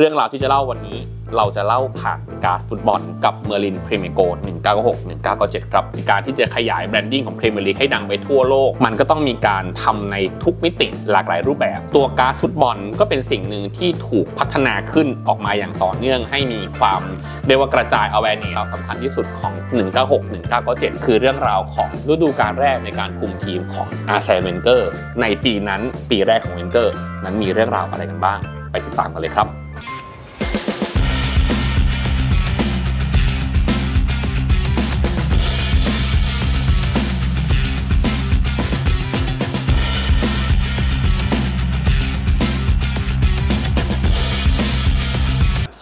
เรื่องราวที่จะเล่าวันนี้ เราจะเล่าผ่านการ์ดฟุตบอลกับเมอร์ลินพรีเมียร์โก1996 1997 ครับในการที่จะขยายแบรนดิ้งของพรีเมียร์ลีกให้ดังไปทั่วโลก มันก็ต้องมีการทำในทุกมิติหลากหลายรูปแบบ ตัวการ์ดฟุตบอลก็เป็นสิ่งหนึ่งที่ถูกพัฒนาขึ้นออกมาอย่างต่อเนื่องให้มีความเรียกว่ากระจาย awareness สำคัญที่สุดของ 196 1997 คือเรื่องราวของฤดูกาลแรกในการคุมทีมของอาร์เซนเวนเกอร์ในปีนั้นปีแรกของเวนเกอร์นั้นมีเรื่องราวอะไรกันบ้าง ไปติดตามกันเลยครับ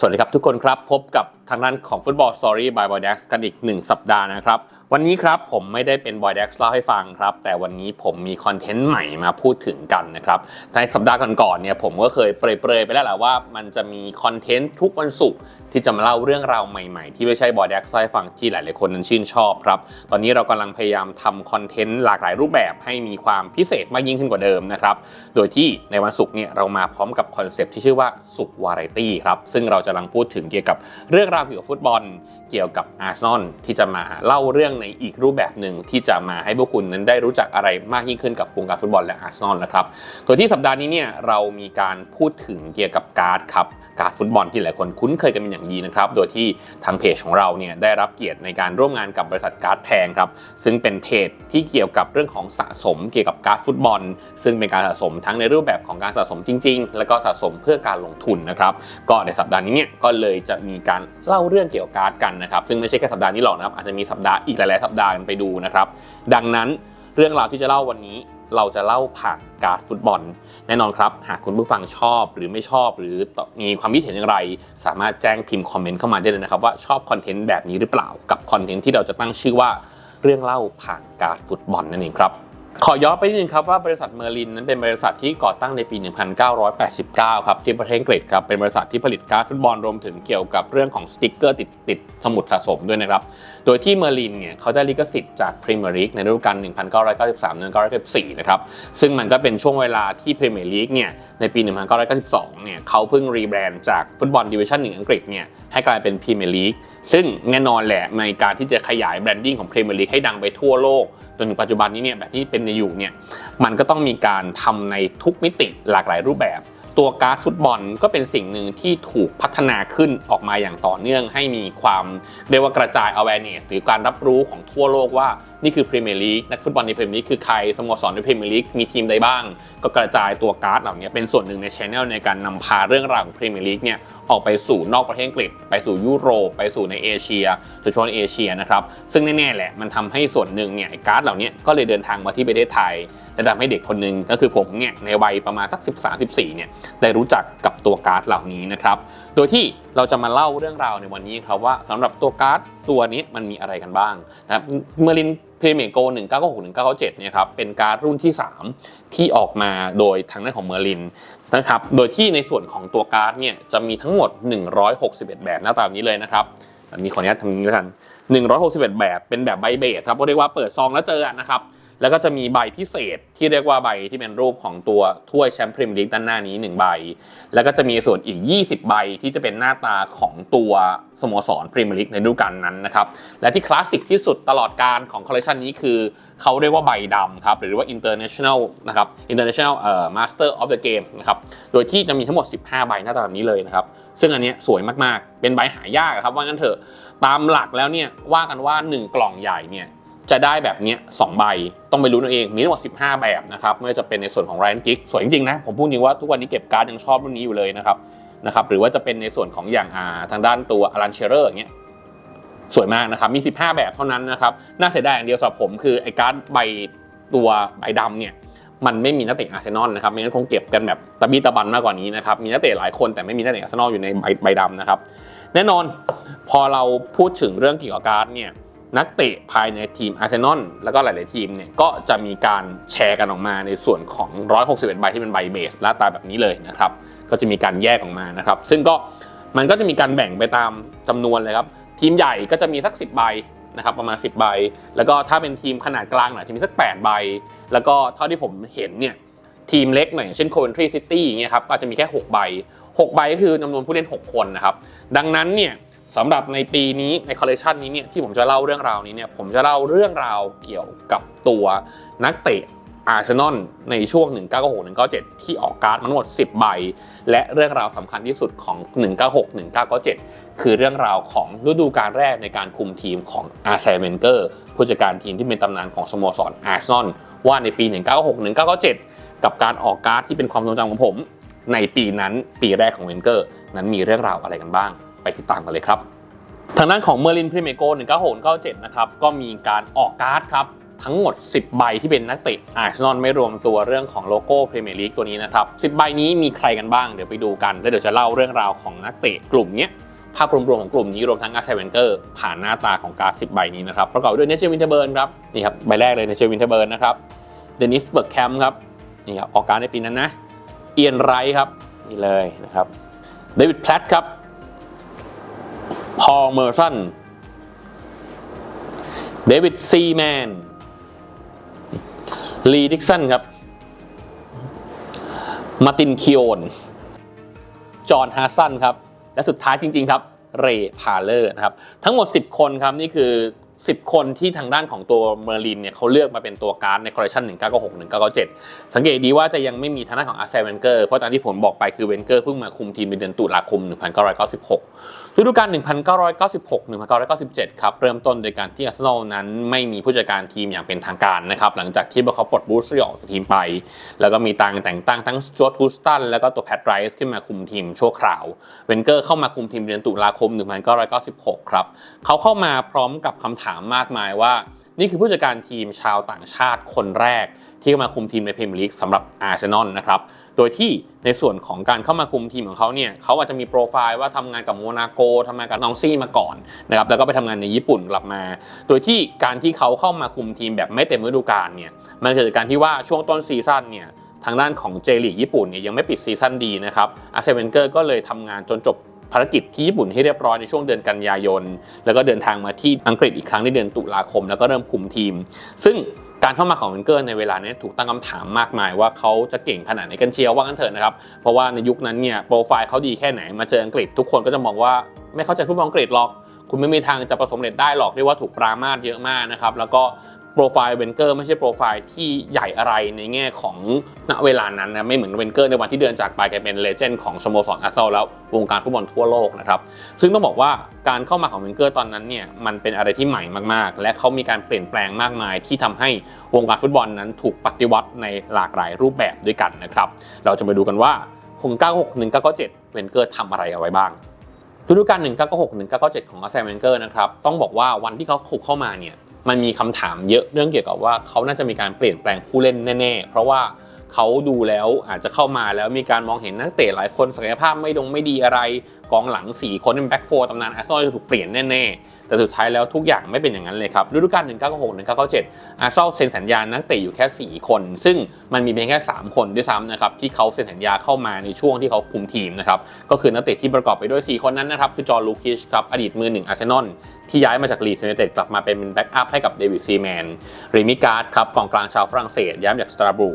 สวัสดีครับทุกคนครับ พบกับทางด้านของฟุตบอลสตอรี่บายบอยเด็กกันอีก 1 สัปดาห์นะครับ วันนี้ครับผมไม่ได้เป็นบอยเด็กเล่าให้ฟังครับ แต่วันนี้ผมมีคอนเทนต์ใหม่มาพูดถึงกันนะครับในสัปดาห์ก่อนๆเนี่ยผมก็เคยเปรยๆไปแล้วแหละว่า มันจะมีคอนเทนต์ทุกวันศุกร์ที่จะมาเล่าเรื่องราวใหม่ๆ ที่ไม่ใช่บอย a x เล่าให้ฟังที่หลายๆคนนั้นชื่นชอบครับ ตอนนี้เรากำลังพยายามทำคอนเทนต์หลากหลายรูปแบบให้มีความพิเศษมากยิ่งขึ้นกว่าเดิมนะครับ โดยที่ในวันศุกร์เนี่ยเรามาพร้อมกับคอนเซปต์ที่ชื่อว่าสุกวาไรตี้ครับซึ่งเราจะกำลังพูดถึงเกี่ยวกับเรื่องราวเกี่ยวกับฟุตบอล เกี่ยวกับอาร์เซนอลที่จะมาเล่าเรื่องในอีกรูปแบบหนึ่งที่จะมาให้พวกคุณนั้นได้รู้จักอะไรมากยิ่งขึ้นกับวงการฟุตบอลและอาร์เซนอลนะครับโดยที่สัปดาห์นี้เนี่ยเรามีการพูดถึงเกี่ยวกับการ์ดครับการ์ดฟุตบอลที่หลายคนคุ้นเคยกันเป็นอย่างดีนะครับ โดยที่ทางเพจของเราเนี่ยได้รับเกียรติในการร่วมงานกับบริษัทการ์ดแพงครับ ซึ่งเป็นเพจที่เกี่ยวกับเรื่องของสะสมเกี่ยวกับการ์ดฟุตบอล ซึ่งเป็นการสะสมทั้งในรูปแบบของการสะสมจริง ๆ แล้วก็สะสมเพื่อการลงทุนนะครับ ก็ในสัปดาห์นี้เนี่ยก็เลยจะมีการเล่าเรื่องเกี่ยวกับการ์ดกันนะครับ ซึ่งไม่ใช่แค่สัปดาห์นี้หรอกนะครับอาจจะมีสัปดาห์อีกหลายๆสัปดาห์กันไปดูนะครับ ดังนั้น เรื่องราวที่จะเล่าวันนี้เราจะเล่าผ่านการ์ดฟุตบอล แน่นอนครับ หากคุณผู้ฟังชอบหรือไม่ชอบ หรือมีความคิดเห็นอย่างไร สามารถแจ้งพิมพ์คอมเมนต์เข้ามาได้เลยนะครับ ว่าชอบคอนเทนต์แบบนี้หรือเปล่ากับคอนเทนต์ที่เราจะตั้งชื่อว่าเรื่องเล่าผ่านการ์ดฟุตบอลนั่นเองครับ ขอย้อนไปนิดนึงครับว่าบริษัทเมอร์ลินนั้นเป็นบริษัทที่ก่อตั้งในปี 1989 ครับที่ประเทศอังกฤษครับเป็นบริษัทที่ผลิตการ์ดฟุตบอลรวมถึงเกี่ยวกับเรื่องของสติกเกอร์ติดติดสมุดสะสมด้วยนะครับ โดยที่เมอร์ลินเนี่ยเขาได้ลิขสิทธิ์จากพรีเมียร์ลีกในฤดูกาล 1993-1994 นะครับซึ่งมันก็เป็นช่วงเวลาที่พรีเมียร์ลีกเนี่ยในปี 1992 เนี่ยเขาเพิ่งรีแบรนด์จากฟุตบอลดิวิชั่นหนึ่งอังกฤษเนี่ยให้กลายเป็นพรีเมียร์ลีก ซึ่งแน่นอนแหละในการที่จะขยายแบรนดิ้งของพรีเมียร์ลีกให้ดังไปทั่วโลกจนถึงปัจจุบันนี้เนี่ยแบบที่เป็นในอยู่เนี่ยมันก็ต้องมีการทำในทุกมิติหลากหลายรูปแบบ ตัวการ์ดฟุตบอลก็เป็นสิ่งหนึ่งที่ถูกพัฒนาขึ้นออกมาอย่างต่อเนื่อง ให้มีความเรียกว่ากระจาย awareness หรือการรับรู้ของทั่วโลกว่านี่คือพรีเมียร์ลีกนักฟุตบอลในพรีเมียร์ลีกคือใครสโมสรในพรีเมียร์ลีกมีทีมใดบ้าง ก็กระจายตัวการ์ดเหล่านี้เป็นส่วนหนึ่งในช anel ในการนำพาเรื่องราวของพรีเมียร์ลีกเนี่ยออกไปสู่นอกประเทศอังกฤษ ไปสู่ยุโรปไปสู่ในเอเชียโดยเฉพาะในเอเชียนะครับซึ่งแน่ๆแหละมันทำให้ส่วนหนึ่งเนี่ยการ์ดเหล่านี้ก็เลยเดินทางมาที่ประเทศไทย และทำให้เด็กคนหนึ่งก็คือผมเนี่ยในวัยประมาณสัก 13-14เนี่ยได้รู้จักกับตัวการ์ดเหล่านี้นะครับ โดยที่เราจะมาเล่าเรื่องราวในวันนี้ครับว่าสำหรับตัวการ์ดตัวนี้มันมีอะไรกันบ้างนะครับเมอร์ลินพรีเมียร์โก1996 1997เนี่ยครับเป็นการ์ดรุ่นที่ 3 ที่ออกมาโดยทางด้านของเมอร์ลินนะครับ โดยที่ในส่วนของตัวการ์ดเนี่ยจะมีทั้งหมด 161 แบบหน้าตาแบบนี้เลยนะครับแบบนี้ขออนุญาตทำนี้แล้วกัน 161 แบบเป็นแบบใบเบสครับเรียกว่าเปิดซองแล้วเจอนะครับ แล้วก็จะมีใบพิเศษที่เรียกว่าใบที่เป็นรูปของตัวถ้วยแชมป์พรีเมียร์ลีกด้านหน้านี้ 1 ใบ แล้วก็จะมีส่วนอีก 20 ใบที่จะเป็นหน้าตาของตัวสโมสรพรีเมียร์ลีกในฤดูกาลนั้นนะครับ และที่คลาสสิกที่สุดตลอดการของคอลเลคชันนี้คือเขาเรียกว่าใบดำครับ หรือว่า international นะครับ international เอ่อ master of the game นะครับ โดยที่จะมีทั้งหมด 15 ใบหน้าตาแบบนี้เลยนะครับ ซึ่งอันนี้สวยมากๆ เป็นใบหายากครับว่างั้นเถอะ ตามหลักแล้วเนี่ยว่ากันว่า 1 กล่องใหญ่เนี่ย จะได้แบบนี้สองใบ ต้องไปรู้นเอาเอง มีทั้งหมด15 แบบนะครับ ไม่ว่าจะเป็นในส่วนของ Ryan Gig สวยจริงๆนะ ผมพูดจริงว่าทุกวันนี้เก็บการ์ดยังชอบรุ่นนี้อยู่เลยนะครับ นะครับ หรือว่าจะเป็นในส่วนของอย่างอ่าทางด้านตัวอลันเชอร์อย่างเงี้ย สวยมากนะครับ มี 15 แบบเท่านั้นนะครับ น่าเสียดายอย่างเดียวสำหรับผมคือไอ้การ์ดใบตัวใบดำเนี่ย มันไม่มีนักเตะอาร์เซนอลนะครับไม่งั้นคงเก็บกันแบบตะบีตะบันมากกว่านี้นะครับ มีนักเตะหลายคนแต่ไม่มีนักเตะอาร์เซนอลอยู่ในใบใบดำนะครับ แน่นอน พอเราพูดถึงเรื่องเกี่ยวกับการ์ดเนี่ย นักเตะภายในทีมอาร์เซนอลแล้วก็หลาย ๆ ทีมเนี่ยก็จะมีการแชร์กันออกมาในส่วนของ 161 ใบที่เป็นใบเบสหน้าตาแบบนี้เลยนะครับ ก็จะมีการแยกออกมานะครับ ซึ่งก็มันก็จะมีการแบ่งไปตามจำนวนเลยครับ ทีมใหญ่ก็จะมีสัก 10 ใบนะครับประมาณ 10 ใบ แล้วก็ถ้าเป็นทีมขนาดกลางหน่อยจะมีสัก 8 ใบ แล้วก็เท่าที่ผมเห็นเนี่ยทีมเล็กหน่อยอย่างเช่น Coventry City อย่างเงี้ยครับก็อาจจะมีแค่ 6 ใบ 6 ใบก็คือจำนวนผู้เล่น 6 คนนะครับ ดังนั้นเนี่ย สำหรับในปีนี้ในคอลเลคชันนี้เนี่ยที่ผมจะเล่าเรื่องราวนี้เนี่ยผมจะเล่าเรื่องราวเกี่ยวกับตัวนักเตะอาร์เซนอลในช่วง 1996-1997 ที่ออกการ์ดมาทั้งหมด 10 ใบ และเรื่องราวสำคัญที่สุดของ 196-1997 คือเรื่องราวของฤดูกาลแรกในการคุมทีมของอาร์เซนเวนเกอร์ผู้จัดการทีมที่เป็นตำนานของสโมสรอาร์เซนอลว่าในปี 1996-1997 กับการออกการ์ดที่เป็นความทรงจำของผม ในปีนั้นปีแรกของเวนเกอร์นั้นมีเรื่องราวอะไรกันบ้าง ไปติดตามกันเลยครับทางด้านของเมอร์ลินพรีเมโก1 9 6 9 7นะครับก็มีการออกการ์ดครับทั้งหมด 10 ใบที่เป็นนักเตะอาร์เซนอลไม่รวมตัวเรื่องของโลโก้พรีเมียร์ลีกตัวนี้นะครับ 10 ใบนี้มีใครกันบ้างเดี๋ยวไปดูกัน แล้วเดี๋ยวจะเล่าเรื่องราวของนักเตะกลุ่มนี้ภาพรวมๆของกลุ่มนี้รวมทั้งอาร์เซนเวนเกอร์ผ่านหน้าตาของการ์ด10 ใบนี้นะครับ ประกอบด้วยเนเชอร์วินเทเบิร์นครับนี่ครับใบแรกเลยเนเชอร์วินเทเบิร์นนะครับเดนิสเบิร์กแคมป์ครับนี่ครับออกการ์ดในปีนั้นนะเอียนไรท์ครับนี่เลยนะครับเดวิดแพลตครับ พอลเมอร์สันเดวิดซีแมนลีดิกสันครับ มาตินคิโอนจอห์นฮาสันครับ และสุดท้ายจริง ๆ ครับ เรย์พาเลอร์นะครับ ทั้งหมด 10 คนครับ นี่คือ 10 คนที่ทางด้านของตัวเมอร์ลินเนี่ยเขาเลือกมาเป็นตัวการ์ดในคอลเลคชัน1996 1997 สังเกตดีว่าจะยังไม่มีทางด้านของอาร์เซนเวนเกอร์ เพราะตามที่ผมบอกไปคือเวนเกอร์เพิ่งมาคุมทีมในเดือนตุลาคม 1996 ฤดูกาล 1996-1997 ครับ เริ่มต้นโดยการที่อาร์เซนอลนั้นไม่มีผู้จัดการทีมอย่างเป็นทางการนะครับ หลังจากที่พวกเขาปลดบูสซี่ออกจากทีมไป แล้วก็มีตังแต่งตั้งทั้งจอร์ดฮูสตัน แล้วก็ตัวแพทไรส์ขึ้นมาคุมทีมชั่วคราว เวนเกอร์เข้ามาคุมทีมเดือนตุลาคม 1996 ครับ เขาเข้ามาพร้อมกับคำถามมากมายว่า นี่คือผู้จัดการทีมชาวต่างชาติคนแรก ที่เข้ามาคุมทีมในพรีเมียร์ลีกสำหรับอาร์เซนอลนะครับโดยที่ในส่วนของการเข้ามาคุมทีมของเขาเนี่ยเขาอาจจะมีโปรไฟล์ว่าทำงานกับโมนาโกทำงานกับนองซี่มาก่อนนะครับแล้วก็ไปทำงานในญี่ปุ่นกลับมา โดยที่การที่เขาเข้ามาคุมทีมแบบไม่เต็มฤดูกาลเนี่ยมันเกิดจากการที่ว่าช่วงต้นซีซั่นเนี่ยทางด้านของเจลีกญี่ปุ่นเนี่ยยังไม่ปิดซีซั่นดีนะครับอาร์เซนเวนเกอร์ก็เลยทำงานจนจบภารกิจที่ญี่ปุ่นให้เรียบร้อยในช่วงเดือนกันยายน แล้วก็เดินทางมาที่อังกฤษอีกครั้งในเดือนตุลาคม แล้วก็เริ่มคุมทีม ซึ่ง การเข้ามาของเวนเกอร์ในเวลานี้ถูกตั้งคำถามมากมายว่าเขาจะเก่งขนาดไหนกันเชียวว่ากันเถอะนะครับ เพราะว่าในยุคนั้นเนี่ยโปรไฟล์เขาดีแค่ไหนมาเจออังกฤษ ทุกคนก็จะมองว่าไม่เข้าใจฟุตบอลอังกฤษหรอก คุณไม่มีทางจะประสบความเร็จได้หรอกเรียกว่าถูกปรามาสเยอะมากนะครับแล้วก็ โปรไฟล์เวนเกอร์ไม่ใช่โปรไฟล์ที่ใหญ่อะไรในแง่ของณเวลานั้นนะไม่เหมือนเวนเกอร์ในวันที่เดินจากไปกลายเป็นเลเจนด์ของสโมสรอาร์เซนอลแล้ววงการฟุตบอลทั่วโลกนะครับซึ่งต้องบอกว่าการเข้ามาของเวนเกอร์ตอนนั้นเนี่ยมันเป็นอะไรที่ใหม่มากๆ และเขามีการเปลี่ยนแปลงมากมาย ที่ทำให้วงการฟุตบอลนั้นถูกปฏิวัติในหลากหลายรูปแบบด้วยกันนะครับเราจะมาดูกันว่า696 1997เวนเกอร์ทำอะไรเอาไว้บ้างฤดูกาล1996 1997 ของอาร์เซนเวนเกอร์นะครับต้องบอกว่าวันที่เขาขุกเข้ามาเนี่ย มันมีคำถามเยอะเรื่องเกี่ยวกับว่าเขาน่าจะมีการเปลี่ยนแปลงผู้เล่นแน่ ๆ เพราะว่า เขาดูแล้วอาจจะเข้ามาแล้วมีการมองเห็นนักเตะหลายคนศักยภาพไม่ดงไม่ดีอะไรกองหลัง 4 คนเป็นแบ็กโฟร์ตำนานอาร์เซนอลจะถูกเปลี่ยนแน่ๆ แต่สุดท้ายแล้วทุกอย่างไม่เป็นอย่างนั้นเลยครับฤดูกาล1996 1997 อาร์เซนอลเซ็นสัญญานักเตะอยู่แค่ 4 คน ซึ่งมันมีเพียงแค่ 3 คนด้วยซ้ำนะครับที่เขาเซ็นสัญญาเข้ามาในช่วงที่เขาคุมทีมนะครับก็คือนักเตะที่ประกอบไปด้วย 4 คนนั้นนะครับคือจอร์ลูคิชครับอดีตมือหนึ่งอาร์เซนอลที่ย้ายมาจากลีดส์ยูไนเต็ดกลับมาเป็นแบ็กอัพให้กับเดวิดซีแมนเรมิการ์ดครับกองกลางชาวฝรั่งเศสย้ายมาจากสตราบรู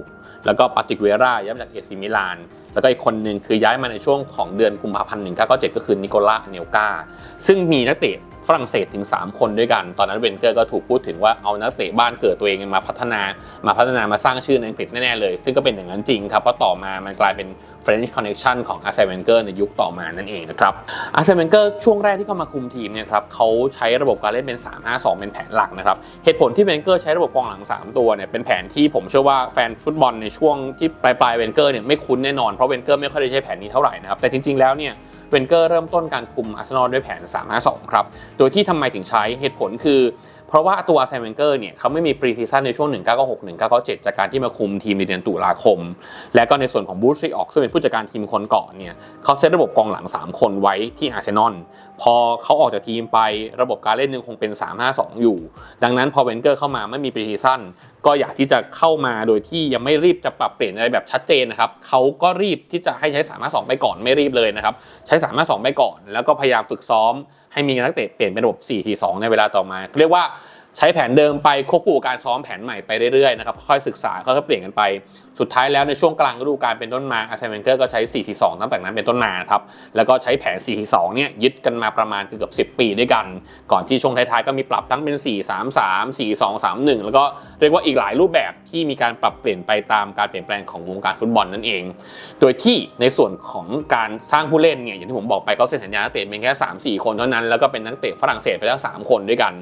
แล้วก็ปาติกเวราย้ายมาจากเอซิมิลาน แล้วก็อีกคนหนึ่งคือย้ายมาในช่วงของเดือนกุมภาพันธ์หนึ่งก็คือนิโคล่าเนลกาซึ่งมีนักเตะ ฝรั่งเศสถึง 3 คนด้วยกัน ตอนนั้นเวนเกอร์ก็ถูกพูดถึงว่าเอานักเตะบ้านเกิดตัวเองมาพัฒนา มาพัฒนามาสร้างชื่อในอังกฤษแน่ๆเลย ซึ่งก็เป็นอย่างนั้นจริงครับ เพราะต่อมามันกลายเป็น French Connection ของอาร์เซนเวนเกอร์ในยุคต่อมานั่นเองนะครับอาร์เซนเวนเกอร์ช่วงแรกที่เข้ามาคุมทีมเนี่ยครับเขาใช้ระบบการเล่นเป็น 3-5-2 เป็นแผนหลักนะครับ เหตุผลที่เวนเกอร์ใช้ระบบกองหลัง 3 ตัวเนี่ยเป็นแผนที่ผมเชื่อว่าแฟนฟุตบอลในช่วงที่ปลายปลายเวนเกอร์เนี่ยไม่คุ้นแน่นอนเพราะเวนเกอร์ไม่ค่อยได้ใช้แผนนี้เท่าไหร่นะครับแต่จริงๆแล้วเนี่ย เวนเกอร์เริ่มต้นการคุมอาร์เซนอลด้วยแผน 3-5-2 ครับ โดยที่ทำไมถึงใช้เหตุผลคือเพราะว่าตัวอาร์เซนเวนเกอร์เนี่ยเขาไม่มีปรีซีซั่นในช่วง 1996 1997 จากการที่มาคุมทีมในเดือนตุลาคม และก็ในส่วนของบูธรีออกซึ่งเป็นผู้จัดการทีมคนก่อนเนี่ยเขาเซตระบบกองหลัง 3 คนไว้ที่อาร์เซนอลพอเขาออกจากทีมไประบบการเล่นยังคงเป็น 3-5-2 อยู่ ดังนั้นพอเวนเกอร์เข้ามาไม่มีปรีซีซั่นก็อยากที่จะเข้ามาโดยที่ยังไม่รีบจะปรับเปลี่ยนอะไรแบบชัดเจนนะครับเขาก็รีบที่จะให้ใช้3-5-2ไปก่อนไม่รีบเลยนะครับใช้3-5-2ไปก่อน แล้วก็พยายามฝึกซ้อม ให้มีนักเตะเปลี่ยนเป็นระบบ 4-4-2 ในเวลาต่อมา เรียกว่าใช้แผนเดิมไปควบคู่กับการซ้อมแผนใหม่ไปเรื่อยๆนะครับค่อยศึกษาค่อยๆเปลี่ยนกันไปสุดท้ายแล้วในช่วงกลางฤดูกาลเป็นต้นมาอาร์เซนเวนเกอร์ก็ใช้ 4-4-2 ตั้งแต่นั้นเป็นต้นมาครับ แล้วก็ใช้แผน4-4-2 เนี่ยยึดกันมาประมาณเกือบ 10 ปีด้วยกัน ก่อนที่ช่วงท้ายๆ ก็มีปรับทั้งเป็น 4-3-3 4-2-3-1 แล้วก็เรียกว่าอีกหลายรูปแบบที่มีการปรับเปลี่ยนไปตามการเปลี่ยนแปลงของวงการฟุตบอลนั่นเอง โดยที่ในส่วนของการสร้างผู้เล่นเนี่ยอย่างที่ผมบอกไปเขาเซ็นสัญญานักเตะเป็นแค่ 3-4 คนเท่านั้น แล้วก็เป็นนักเตะฝรั่งเศสไปแล้ว 3 คนด้วยกัน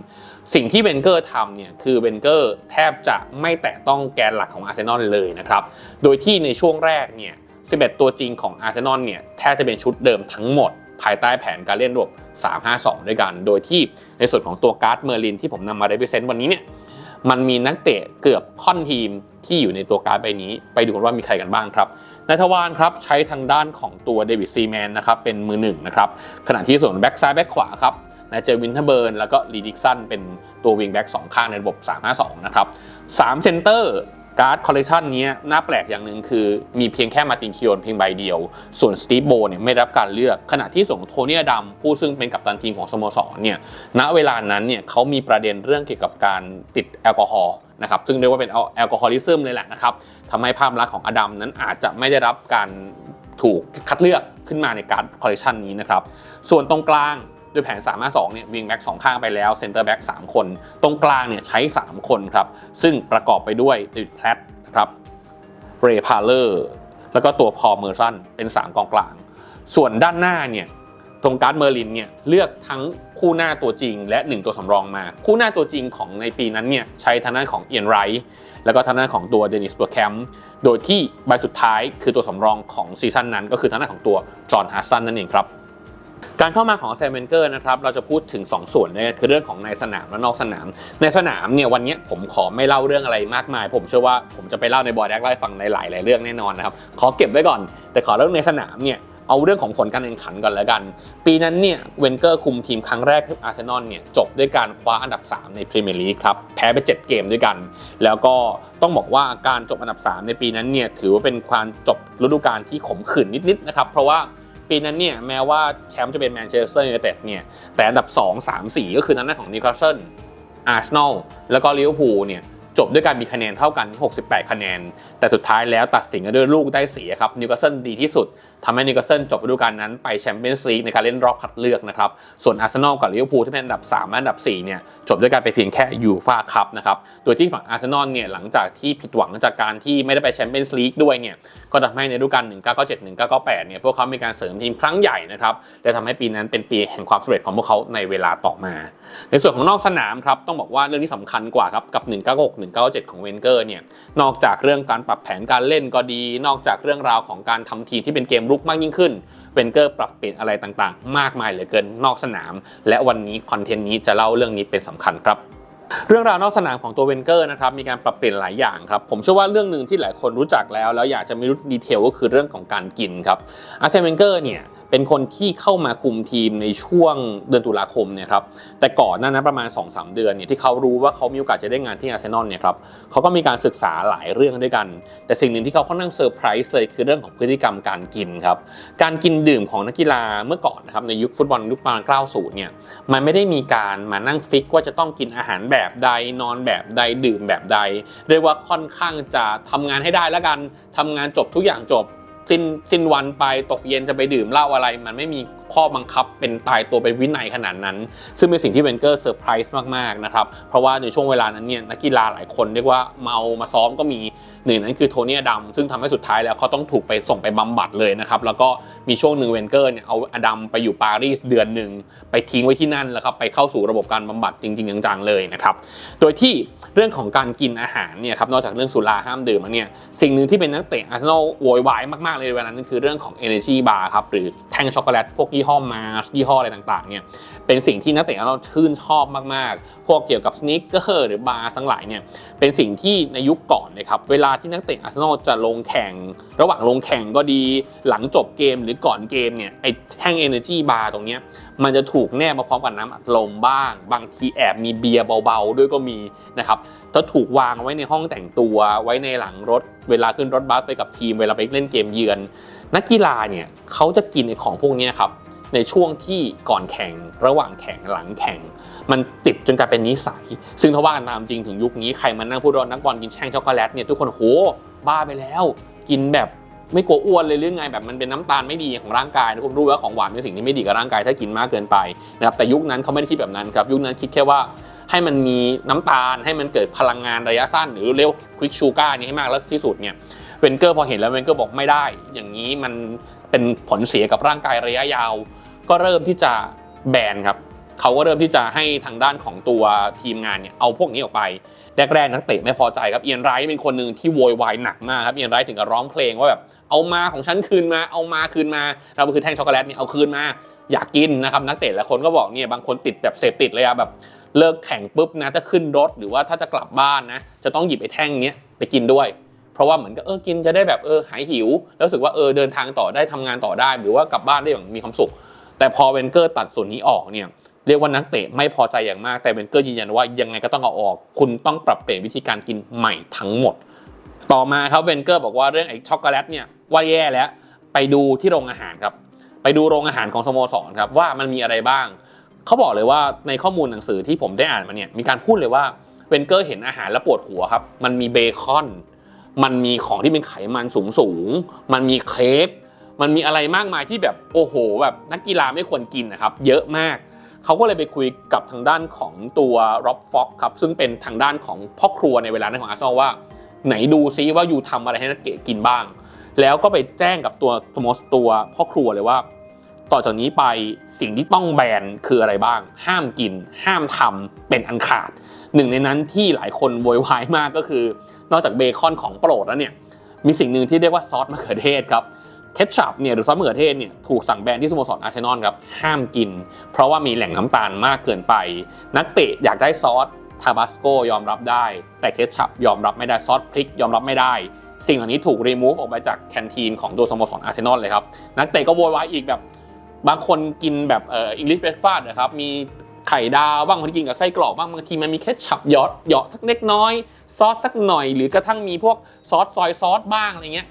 สิ่งที่เวนเกอร์ทำเนี่ยคือเวนเกอร์แทบจะไม่แตะต้องแกนหลักของอาร์เซนอลเลยนะครับโดยที่ในช่วงแรกเนี่ย 11 ตัวจริงของอาร์เซนอลเนี่ยแทบจะเป็นชุดเดิมทั้งหมด ภายใต้แผนการเล่นรวบ3-5-2 ด้วยกัน โดยที่ในส่วนของตัวการ์ดเมอร์ลินที่ผมนำมา represent วันนี้เนี่ย มันมีนักเตะเกือบค่อนทีมที่อยู่ในตัวการ์ดใบนี้ ไปดูกันว่ามีใครกันบ้างครับนายทวารครับใช้ทางด้านของตัวเดวิดซีแมนนะครับเป็นมือหนึ่งนะครับขณะที่ส่วนแบ็กซ้ายแบ็กขวาครับนายเจอวินเทอร์เบิร์นแล้วก็ลีดิกสันเป็นตัววิงแบ็กสองข้างในระบบ 3-5-2 นะครับ3เซนเตอร์ การ์ดคอลเลคชันนี้น่าแปลกอย่างหนึ่งคือมีเพียงแค่มาตินคิโอนเพียงใบเดียว ส่วนสตีฟโบเนี่ยไม่รับการเลือก ขณะที่ส่งโทนี่ดำผู้ซึ่งเป็นกัปตันทีมของสโมสรเนี่ยณเวลานั้นเนี่ยเขามีประเด็นเรื่องเกี่ยวกับการติดแอลกอฮอล์นะครับซึ่งเรียกว่าเป็นแอลกอฮอลิซึมเลยแหละนะครับทำให้ภาพลักษณ์ของอดัมนั้นอาจจะไม่ได้รับการถูกคัดเลือกขึ้นมาในการคอลเลคชันนี้นะครับส่วนตรงกลาง ด้วยแผน 3 5 2 เนี่ยวิงแบ็กสองข้างไปแล้วเซนเตอร์แบ็ก3คน ตรงกลางเนี่ยใช้ 3 คนครับ ซึ่งประกอบไปด้วยดิดแพลตนะครับเรย์พาเลอร์แล้วก็ตัวพอเมอร์ซันเป็น 3 กองกลาง ส่วนด้านหน้าเนี่ยตรงการ์ดเมอร์ลินเนี่ยเลือกทั้งคู่หน้าตัวจริง และ 1 ตัวสำรองมา คู่หน้าตัวจริงของในปีนั้นเนี่ยใช้ทางด้านของเอียนไรท์แล้วก็ทางด้านของตัวเดนิสตัวแคมป์โดยที่ใบสุดท้ายคือตัวสำรองของซีซั่นนั้น ก็คือทางด้านของตัวจอห์นฮัสซันนั่นเองครับ การเข้ามาของแซมเบนเกอร์นะครับเราจะพูดถึง 2 ส่วนนะคือเรื่องของในสนามและนอกสนาม ในสนามเนี่ยวันนี้ผมขอไม่เล่าเรื่องอะไรมากมาย ผมเชื่อว่าผมจะไปเล่าในบอร์ดแอคไล่ฟังในหลายหลายๆเรื่องแน่นอนนะครับขอเก็บไว้ก่อน แต่ขอเรื่องในสนามเนี่ยเอาเรื่องของผลการแข่งขันก่อนแล้วกัน ปีนั้นเนี่ยเวนเกอร์คุมทีมครั้งแรกคืออาร์เซนอลเนี่ยจบด้วยการคว้าอันดับ 3 ในพรีเมียร์ลีกครับแพ้ไป 7 เกมด้วยกัน แล้วก็ต้องบอกว่าการจบอันดับ 3 ในปีนั้นเนี่ยถือว่าเป็นการจบฤดูกาลที่ขมขื่นนิดๆนะครับเพราะว่า ปีนั้นเนี่ยแม้ว่าแชมป์จะเป็นแมนเชสเตอร์ยูไนเต็ดเนี่ยแต่อันดับ 2 3 4 ก็คือนั้นของนิวคาสเซิลอาร์เซนอลแล้วก็ลิเวอร์พูลเนี่ยจบด้วยการมีคะแนนเท่ากันที่68 คะแนน แต่สุดท้ายแล้วตัดสินกันด้วยลูกได้เสียครับนิวคาสเซิลดีที่สุด ทำให้นิวคาสเซิลจบฤดูกาลนั้นไปแชมเปี้ยนส์ลีกในการเล่นรอบคัดเลือกนะครับ ส่วนอาร์เซนอลกับลิเวอร์พูลที่เป็นอันดับ3และอันดับ 4 เนี่ย จบด้วยการไปเพียงแค่ยูฟ่าคัพนะครับ โดยที่ฝั่งอาร์เซนอลเนี่ย หลังจากที่ผิดหวังจากการที่ไม่ได้ไปแชมเปี้ยนส์ลีกด้วยเนี่ย ก็ทำให้ในฤดูกาล 1997 1998 เนี่ย พวกเขามีการเสริมทีมครั้งใหญ่นะครับ และทำให้ปีนั้นเป็นปีแห่งความสำเร็จของพวกเขาในเวลาต่อมา ในส่วนของนอกสนามครับ ต้องบอกว่าเรื่องที่สำคัญกว่าครับ กับ 196 197 ของเวนเกอร์ เนี่ย นอกจากเรื่องการปรับแผนการเล่นก็ดี นอกจากเรื่องราวของการทำทีมที่เป็นเกมรุกมากยิ่งขึ้นเวนเกอร์ปรับเปลี่ยนอะไรต่างๆ มากมายเหลือเกินนอกสนาม และวันนี้คอนเทนต์นี้จะเล่าเรื่องนี้เป็นสำคัญครับเรื่องราวนอกสนามของตัวเวนเกอร์นะครับมีการปรับเปลี่ยนหลายอย่างครับผมเชื่อว่าเรื่องหนึ่งที่หลายคนรู้จักแล้ว แล้วอยากจะไม่รู้ดีเทลก็คือเรื่องของการกินครับอาร์เซนเวนเกอร์เนี่ย เป็นคนที่เข้ามาคุมทีมในช่วงเดือนตุลาคมเนี่ยครับแต่ก่อนหน้านั้นประมาณ 2-3 เดือนเนี่ยที่เขารู้ว่าเขามีโอกาสจะได้งานที่อาร์เซนอลเนี่ยครับเขาก็มีการศึกษาหลายเรื่องด้วยกัน แต่สิ่งหนึ่งที่เขาค่อนข้างเซอร์ไพรส์เลยคือเรื่องของพฤติกรรมการกินครับการกินดื่มของนักกีฬาเมื่อก่อนนะครับในยุคฟุตบอลยุคประมาณ90เนี่ยมันไม่ได้มีการมานั่งฟิกว่าจะต้องกินอาหารแบบใดนอนแบบใดดื่มแบบใด เรียกว่าค่อนข้างจะทำงานให้ได้แล้วกันทำงานจบทุกอย่างจบ สิ้นสิ้นวันไปตกเย็นจะไปดื่มเหล้าอะไร มันไม่มี ข้อบังคับเป็นตายตัวเป็นวินัยขนาดนั้น ซึ่งเป็นสิ่งที่เวนเกอร์เซอร์ไพรส์มากๆนะครับเพราะว่าในช่วงเวลานั้นเนี่ยนักกีฬาหลายคนเรียกว่าเมามาซ้อมก็มีหนึ่งนั้นคือโทนี่อดัมซึ่งทำให้สุดท้ายแล้วเขาต้องถูกไปส่งไปบำบัดเลยนะครับแล้วก็มีช่วงหนึ่งเวนเกอร์เนี่ยเอาอดัมไปอยู่ปารีสเดือนหนึ่งไปทิ้งไว้ที่นั่นแล้วครับไปเข้าสู่ระบบการบำบัดจริงๆจังๆเลยนะครับโดยที่เรื่องของการกินอาหารเนี่ยครับนอกจากเรื่องสุราห้ามดื่มแล้วเนี่ยสิ่งหนึ่งที่เป็นนักเตะอาร์เซนอลโวยวายมากๆเลยเวลานั้นคือเรื่องของ Energy Bar ครับหรือแท่งช็อกโกแลตพวกยีี่ห้อมาร์ยี่ห้ออะไรต่างๆเนี่ยเป็นสิ่งที่นักเตะอาร์เซนอลชื่นชอบมากๆ พวกเกี่ยวกับสนิกเกอร์หรือบาร์ทั้งหลายเนี่ยเป็นสิ่งที่ในยุคก่อนนะครับเวลาที่นักเตะอาร์เซนอลจะลงแข่ง ระหว่างลงแข่งก็ดีหลังจบเกมหรือก่อนเกมเนี่ยไอ้แท่ง Energy Bar ตรงเนี้ยมันจะถูกแนบมาพร้อมกับน้ำอัดลมบ้าง บางทีแอบมีเบียร์เบาๆ ด้วยก็มีนะครับจะถูกวางไว้ในห้องแต่งตัวไว้ในหลังรถ เวลาขึ้นรถบัสไปกับทีมเวลาไปเล่นเกมเยือน นักกีฬาเนี่ยเขาจะกินไอ้ของพวกนี้ครับ ในช่วงที่ก่อนแข่งระหว่างแข่งหลังแข่ง มันติดจนกลายเป็นนิสัย ซึ่งถ้าว่ากันตามจริงถึงยุคนี้ใครมานั่งพูดว่านักบอลกินแช่งช็อกโกแลตเนี่ยทุกคนโหบ้าไปแล้ว กินแบบไม่กลัวอ้วนเลยหรือไงแบบมันเป็นน้ำตาลไม่ดีของร่างกายนะผมรู้ว่าของหวานเป็นสิ่งที่ไม่ดีกับร่างกายถ้ากินมากเกินไปนะครับแต่ยุคนั้นเขาไม่ได้คิดแบบนั้นครับยุคนั้นคิดแค่ว่าให้มันมีน้ำตาลให้มันเกิดพลังงานระยะสั้น หรือเรียกควิกชูการ์นี่ให้มากแล้วที่สุดเนี่ยเวนเกอร์พอเห็นแล้วเวนเกอร์บอกไม่ได้ อย่างนี้มันเป็นผลเสียกับร่างกายระยะยาว ก็เริ่มที่จะแบนครับเขาก็เริ่มที่จะให้ทางด้านของตัวทีมงานเนี่ยเอาพวกนี้ออกไปแรกๆนักเตะไม่พอใจครับเอียนไรท์เป็นคนหนึ่งที่โวยวายหนักมากครับเอียนไรท์ถึงกับร้องเพลงว่าแบบเอามาของฉันคืนมาเอามาคืนมาเราคือแท่งช็อกโกแลตเนี่ยเอาคืนมาอยากกินนะครับนักเตะหลายคนก็บอกเนี่ยบางคนติดแบบเสพติดเลยอะแบบเลิกแข่งปุ๊บนะถ้าขึ้นรถหรือว่าถ้าจะกลับบ้านนะจะต้องหยิบไอ้แท่งเนี้ยไปกินด้วย เพราะว่าเหมือนกับเออกินจะได้แบบเออหายหิว แล้วรู้สึกว่าเออเดินทางต่อได้ทำงานต่อได้ หรือว่ากลับบ้านได้อย่างมีความสุข แต่พอเวนเกอร์ตัดส่วนนี้ออกเนี่ยเรียกว่านักเตะไม่พอใจอย่างมากแต่เวนเกอร์ยืนยันว่ายังไงก็ต้องเอาออก คุณต้องปรับเปลี่ยนวิธีการกินใหม่ทั้งหมด ต่อมาครับเวนเกอร์บอกว่าเรื่องไอ้ช็อกโกแลตเนี่ยว่าแย่แล้ว ไปดูที่โรงอาหารครับ ไปดูโรงอาหารของสโมสรครับว่ามันมีอะไรบ้าง เขาบอกเลยว่าในข้อมูลหนังสือที่ผมได้อ่านมาเนี่ยมีการพูดเลยว่าเวนเกอร์เห็นอาหารแล้วปวดหัวครับ มันมีเบคอน มันมีของที่เป็นไขมันสูงสูง มันมีเค้ก มันมีอะไรมากมายที่แบบโอ้โหแบบนักกีฬาไม่ควรกินนะครับ เยอะมาก เขาก็เลยไปคุยกับทางด้านของตัวร็อบฟ็อกครับซึ่งเป็นทางด้านของพ่อครัวในเวลานั้นของอาร์เซนอลว่า ไหนดูซิว่าอยู่ทำอะไรให้นักเตะกินบ้าง แล้วก็ไปแจ้งกับตัวสโมสตัวพ่อครัวเลยว่า ต่อจากนี้ไปสิ่งที่ต้องแบนคืออะไรบ้าง ห้ามกิน ห้ามทำเป็นอันขาด หนึ่งในนั้นที่หลายคนโวยวายมากก็คือ นอกจากเบคอนของโปรดแล้วเนี่ยมีสิ่งหนึ่งที่เรียกว่าซอสมะเขือเทศครับ เคชัพเนี่ยหรือซอสมะเขือเทศเนี่ยถูกสั่งแบนที่สโมสรอาร์เซนอลครับห้ามกิน เพราะว่ามีแหล่งน้ำตาลมากเกินไป นักเตะอยากได้ซอสทาบาสโกยอมรับได้ แต่เคชัพยอมรับไม่ได้ซอสพริกยอมรับไม่ได้ สิ่งเหล่านี้ถูกรีมูฟออกไปจากแคนทีนของตัวสโมสรอาร์เซนอลเลยครับนักเตะก็โวยวายอีกแบบบางคนกินแบบเอ่ออังกฤษเบรคฟาสต์นะครับมีไข่ดาวบ้างบางทีกินกับไส้กรอกบ้างบางทีมันมีแค่ฉับยอดหยอดสักเล็กน้อย ซอสสักหน่อย หรือกระทั่งมีพวกซอสซอยซอสบ้างอะไรเงี้ย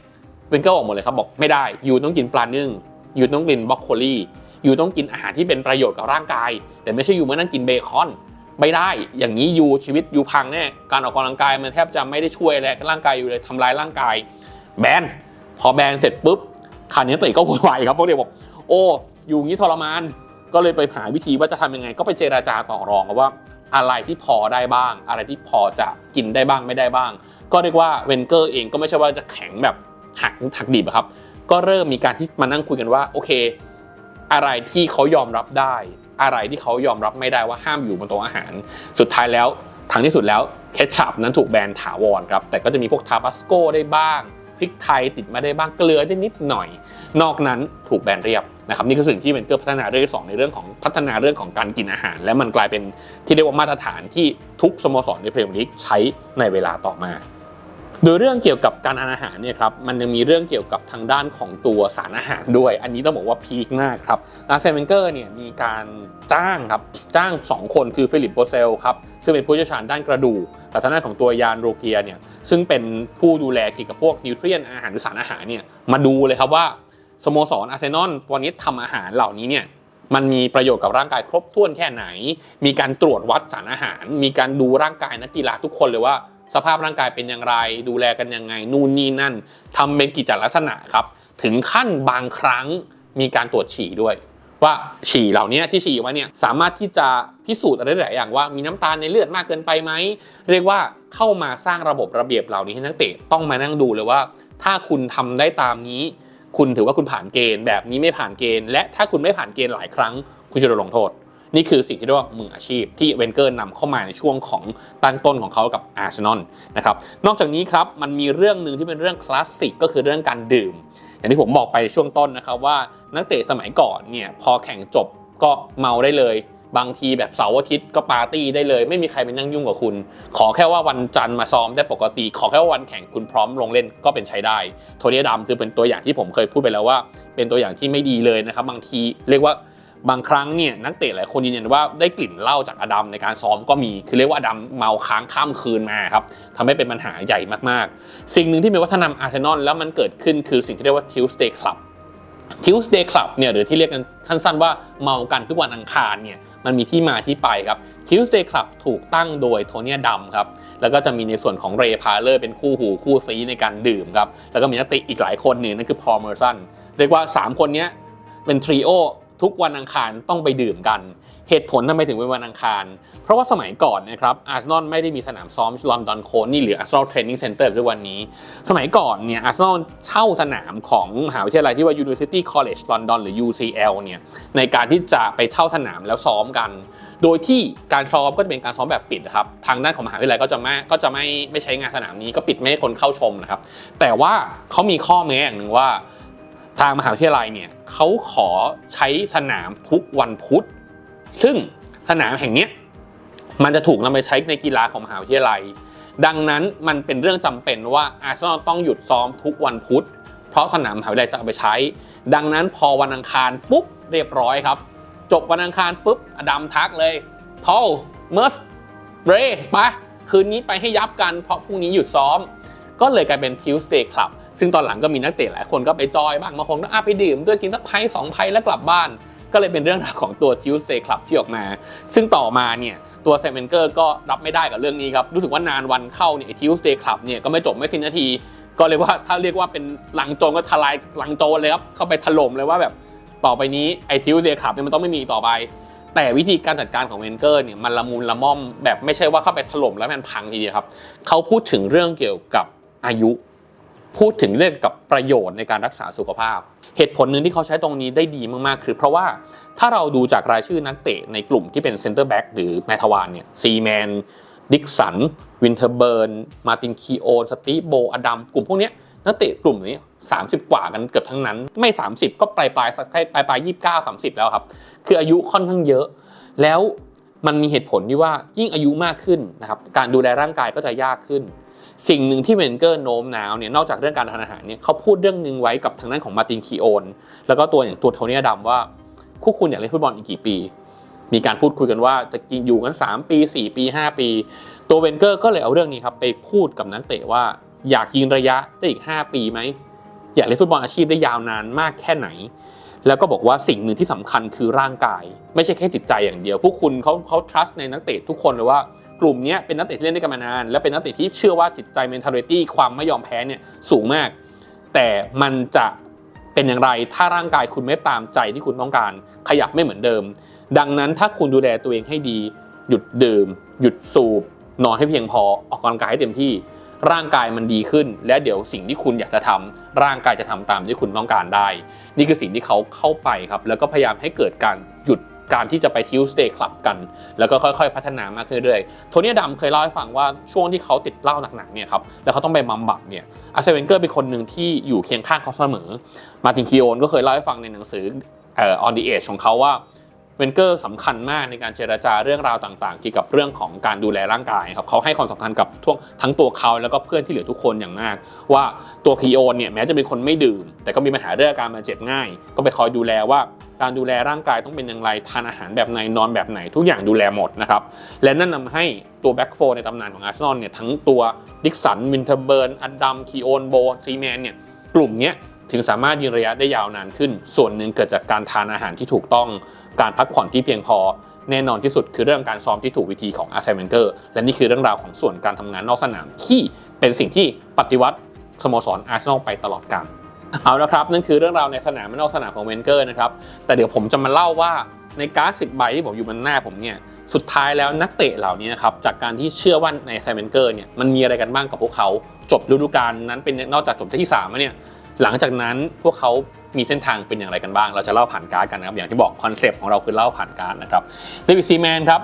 วนเกอร์บอกหมดเลยครับบอกไม่ได้ยูต้องกินปลานึ่งยูต้องกินบรอกโคลียูต้องกินอาหารที่เป็นประโยชน์กับร่างกาย แต่ไม่ใช่ยูมานั่งกินเบคอนไม่ได้ อย่างนี้ยูชีวิตยูพังแน่การออกกำลังกายมันแทบจะไม่ได้ช่วยอะไรกับร่างกายอยู่เลยทำลายร่างกาย แบนพอแบนเสร็จปุ๊บคราวนี้ตะก็โวยวายครับพวกเด็กบอก โอ้อยู่งี้ทรมาน ก็เลยไปหาวิธีว่าจะทำยังไง ก็ไปเจราจาต่อรองกันว่า อะไรที่พอได้บ้าง อะไรที่พอจะกินได้บ้างไม่ได้บ้าง ก็เรียกว่าเวนเกอร์เองก็ไม่ใช่ว่าจะแข็งแบบ หักหักดิบครับ ก็เริ่มมีการที่มานั่งคุยกันว่าโอเค อะไรที่เขายอมรับได้ อะไรที่เขายอมรับไม่ได้ว่าห้ามอยู่บนโต๊ะอาหาร สุดท้ายแล้วทางที่สุดแล้วเคชชัพนั้นถูกแบนถาวรครับแต่ก็จะมีพวกทาบาสโกได้บ้างพริกไทยติดมาได้บ้างเกลือได้นิดหน่อย นอกนั้นถูกแบนเรียบนะครับนี่คือสิ่งที่เวนเกอร์พัฒนาเรื่องที่สองในเรื่องของพัฒนาเรื่องของการกินอาหาร และมันกลายเป็นที่เรียกว่ามาตรฐานที่ทุกสโมสรในพรีเมียร์ลีกใช้ในเวลาต่อมา โดยเรื่องเกี่ยวกับการอาหารเนี่ยครับมันยังมีเรื่องเกี่ยวกับทางด้านของตัวสารอาหารด้วย อันนี้ต้องบอกว่าพีคมากครับลาเซนเวนเกอร์เนี่ยมีการจ้างครับจ้าง 2 คนคือฟิลิปโบเซลครับซึ่งเป็นผู้เชี่ยวชาญด้านกระดูกกับทางด้านของตัวยานโรเกียเนี่ยซึ่งเป็นผู้ดูแลเกี่ยวกับพวกนิวเทรียนอาหารหรือสารอาหารเนี่ยมาดูเลยครับว่าสโมสรอาร์เซนอลวันนี้ทำอาหารเหล่านี้เนี่ยมันมีประโยชน์กับร่างกายครบถ้วนแค่ไหน มีการตรวจวัดสารอาหาร มีการดูร่างกายนักกีฬาทุกคนเลยว่า สภาพร่างกายเป็นอย่างไร ดูแลกันยังไง นู่นนี่นั่นทำเป็นกิจลักษณะครับ ถึงขั้นบางครั้งมีการตรวจฉี่ด้วย ว่าฉี่เหล่านี้ที่ฉี่มาเนี่ยสามารถที่จะพิสูจน์อะไรหลายอย่างว่ามีน้ำตาลในเลือดมากเกินไปไหมเรียกว่าเข้ามาสร้างระบบระเบียบเหล่านี้ให้นักเตะต้องมานั่งดูเลยว่า ถ้าคุณทำได้ตามนี้ คุณถือว่าคุณผ่านเกณฑ์ แบบนี้ไม่ผ่านเกณฑ์ และถ้าคุณไม่ผ่านเกณฑ์หลายครั้ง คุณจะโดนลงโทษ นี่คือสิ่งที่เรียกว่ามืออาชีพที่เวนเกอร์นำเข้ามาในช่วงของตั้งต้นของเขากับอาร์เซนอลนะครับนอกจากนี้ครับมันมีเรื่องหนึ่งที่เป็นเรื่องคลาสสิกก็คือเรื่องการดื่ม อย่างที่ผมบอกไปช่วงต้นนะครับว่านักเตะสมัยก่อนเนี่ยพอแข่งจบก็เมาได้เลยบางทีแบบเสาร์อาทิตย์ก็ปาร์ตี้ได้เลย ไม่มีใครไปนั่งยุ่งกับคุณ ขอแค่ว่าวันจันทร์มาซ้อมได้ปกติ ขอแค่ว่าวันแข่งคุณพร้อมลงเล่นก็เป็นใช้ได้ โทนี่ดำคือเป็นตัวอย่างที่ผมเคยพูดไปแล้วว่า เป็นตัวอย่างที่ไม่ดีเลยนะครับ บางทีเรียกว่า บางครั้งเนี่ยนักเตะหลายคนยืนยันว่าได้กลิ่นเหล้าจากอดัมในการซ้อมก็มี คือเรียกว่าอดัมเมาค้างข้ามคืนมาครับทำให้เป็นปัญหาใหญ่มากๆ สิ่งหนึ่งที่เป็นวัฒนธรรมอาร์เซนอลแล้วมันเกิดขึ้นคือสิ่งที่เรียกว่า Tuesday Club Tuesday Club เนี่ยหรือที่เรียกกันสั้นๆว่าเมากันทุกวันอังคารเนี่ยมันมีที่มาที่ไปครับ Tuesday Club ถูกตั้งโดยโทเนียดัมครับ แล้วก็จะมีในส่วนของเรย์พาเลอร์เป็นคู่หูคู่ซีในการดื่มครับ แล้วก็มีนักเตะอีกหลายคนหนึ่งนั่นคือพอลเมอร์สันเรียกว่า 3 คนนี้เป็นทริโอ ทุกวันอังคารต้องไปดื่มกัน เหตุผลทำไมถึงเป็นวันอังคาร เพราะว่าสมัยก่อนนะครับอาร์เซนอลไม่ได้มีสนามซ้อมลอนดอนโคนี่หรืออาร์เซนอลเทรนนิ่งเซ็นเตอร์ทุกวันนี้ สมัยก่อนเนี่ยอาร์เซนอลเช่าสนามของมหาวิทยาลัยที่ว่า University College London หรือ UCL เนี่ยในการที่จะไปเช่าสนามแล้วซ้อมกัน โดยที่การซ้อมก็จะเป็นการซ้อมแบบปิดครับทางด้านของมหาวิทยาลัยก็จะไม่ก็จะไม่ไม่ใช้งานสนามนี้ก็ปิดไม่ให้คนเข้าชมนะครับแต่ว่าเขามีข้อแม้อย่างหนึ่งว่าทางมหาวิทยาลัยเนี่ย เขาขอใช้สนามทุกวันพุธ ซึ่งสนามแห่งนี้มันจะถูกนำไปใช้ในกีฬาของมหาวิทยาลัย ดังนั้นมันเป็นเรื่องจำเป็นว่าอาร์เซนอลต้องหยุดซ้อมทุกวันพุธ เพราะสนามมหาวิทยาลัยจะเอาไปใช้ ดังนั้นพอวันอังคารปุ๊บเรียบร้อยครับ จบวันอังคารปุ๊บอดัมทักเลยพอลเมอร์สเรย์ไปคืนนี้ไปให้ยับกันเพราะพรุ่งนี้หยุดซ้อม ก็เลยกลายเป็น Tuesday Club ซึ่งตอนหลังก็มีนักเตะหลายคนก็ไปจอยบ้างบางคนก็อะไปดื่มด้วยกินสักไพ่สองไพ่แล้วกลับบ้าน ก็เลยเป็นเรื่องราวของตัว Tuesday Club ที่ออกมา ซึ่งต่อมาเนี่ยตัวเซมเวนเกอร์ก็รับไม่ได้กับเรื่องนี้ครับ รู้สึกว่านานวันเข้าเนี่ย Tuesday Club เนี่ยก็ไม่จบไม่สิ้นนาที ก็เลยว่าถ้าเรียกว่าเป็นหลังโจรก็ทลายหลังโจรเลยครับ เข้าไปถล่มเลยว่าแบบต่อไปนี้ไอ้ Tuesday Club เนี่ยมันต้องไม่มีต่อไป แต่วิธีการจัดการของเวนเกอร์เนี่ยมันละมุนละม่อมแบบไม่ใช่ว่าเข้าไปถล่มแล้วมันพังทีเดียวครับ เขาพูดถึงเรื่องเกี่ยวกับอายุ พูดถึงเรื่องกับประโยชน์ในการรักษาสุขภาพ เหตุผลหนึ่งที่เขาใช้ตรงนี้ได้ดีมากๆ คือเพราะว่าถ้าเราดูจากรายชื่อนักเตะในกลุ่มที่เป็นเซนเตอร์แบ็กหรือแมทวานเนี่ยซีแมนดิกสัน วินเทอร์เบิร์น มาตินคีโอนสตีโบ อดัม กลุ่มพวกนี้นักเตะกลุ่มนี้ 30 กว่ากันเกือบทั้งนั้น ไม่ 30 ก็ปลายปลายสักปลายปลายยี่สิบเก้าสามสิบแล้วครับ คืออายุค่อนข้างเยอะ แล้วมันมีเหตุผลที่ว่ายิ่งอายุมากขึ้นนะครับ การดูแลร่างกายก็จะยากขึ้น สิ่งหนึ่งที่เวนเกอร์โน้มน้าวเนี่ยนอกจากเรื่องการทานอาหารเนี่ยเขาพูดเรื่องหนึ่งไว้กับทางด้านของมาตินคีโอนแล้วก็ตัวอย่างตัวโทนี่ดัมว่าคู่คุณอยากเล่นฟุตบอลอีกกี่ปี มีการพูดคุยกันว่าจะกินอยู่กัน 3 ปี 4 ปี 5 ปี ตัวเวนเกอร์ก็เลยเอาเรื่องนี้ครับไปพูดกับนักเตะว่าอยากยิงระยะได้อีก 5 ปีไหมอยากเล่นฟุตบอลอาชีพได้ยาวนานมากแค่ไหน แล้วก็บอกว่าสิ่งหนึ่งที่สำคัญคือร่างกาย ไม่ใช่แค่จิตใจอย่างเดียว พวกคุณเขาเขา trust ในนักเตะทุกคนเลยว่า กลุ่มนี้เป็นนักเตะที่เล่นด้วยกันมานาน และเป็นนักเตะที่เชื่อว่าจิตใจ mentality ความไม่ยอมแพ้เนี่ยสูงมาก แต่มันจะเป็นอย่างไรถ้าร่างกายคุณไม่ตามใจที่คุณต้องการ ขยับไม่เหมือนเดิม ดังนั้นถ้าคุณดูแลตัวเองให้ดี หยุดดื่ม หยุดสูบ นอนให้เพียงพอออกกำลังกายให้เต็มที่ ร่างกายมันดีขึ้น และเดี๋ยวสิ่งที่คุณอยากจะทำร่างกายจะทำตามที่คุณต้องการได้ นี่คือสิ่งที่เขาเข้าไปครับ แล้วก็พยายามให้เกิดการหยุด การที่จะไป Tuesday Club กัน แล้วก็ค่อยๆ พัฒนามากขึ้นเรื่อยๆโทนี่ดำเคยเล่าให้ฟังว่าช่วงที่เขาติดเหล้าหนักๆเนี่ยครับแล้วเขาต้องไปบำบัดเนี่ยอาเซเวนเกอร์เป็นคนหนึ่งที่อยู่เคียงข้างเขาเสมอมาตินคีโอนก็เคยเล่าให้ฟังในหนังสือเอ่อ on the edge ของเขาว่าเวนเกอร์สำคัญมากในการเจรจาเรื่องราวต่างๆ เกี่ยวกับเรื่องของการดูแลร่างกายครับเขาให้ความสำคัญกับทั้งทั้งตัวเขาแล้วก็เพื่อนที่เหลือทุกคนอย่างมาก ว่าตัวคีโอนเนี่ยแม้จะเป็นคนไม่ดื่ม แต่ก็มีปัญหาเรื่องการบาดเจ็บง่าย ก็ไปคอยดูแลว่า การดูแลร่างกายต้องเป็นอย่างไร ทานอาหารแบบไหน นอนแบบไหน ทุกอย่างดูแลหมดนะครับ และนั่นนำให้ตัวแบ็กโฟในตำนานของอาร์เซนอลเนี่ย ทั้งตัวดิกสัน วินเทอร์เบิร์น อัดดัม คีโอนโบ ซีแมนเนี่ย กลุ่มนี้ถึงสามารถยืนระยะได้ยาวนานขึ้น ส่วนหนึ่งเกิดจากการทานอาหารที่ถูกต้อง การพักผ่อนที่เพียงพอ แน่นอนที่สุดคือเรื่องการซ้อมที่ถูกวิธีของอาร์เซเมนเกอร์ และนี่คือเรื่องราวของส่วนการทำงานนอกสนามที่เป็นสิ่งที่ปฏิวัติสโมสรอาร์เซนอลไปตลอดกาล เอาละครับ นั่นคือเรื่องราวในสนามและนอกสนามของเวนเกอร์นะครับ แต่เดี๋ยวผมจะมาเล่าว่าในการ์ดสิบใบที่ผมอยู่บนหน้าผมเนี่ยสุดท้ายแล้วนักเตะเหล่านี้นะครับจากการที่เชื่อว่าในไซเมนเกอร์เนี่ยมันมีอะไรกันบ้างกับพวกเขาจบฤดูกาลนั้นเป็นนอกจากจบที่สามแล้วเนี่ยหลังจากนั้นพวกเขามีเส้นทางเป็นอย่างไรกันบ้าง เราจะเล่าผ่านการ์ดกันนะครับอย่างที่บอกคอนเซปต์ของเราคือเล่าผ่านการ์ดนะครับเดวิดซีแมนครับ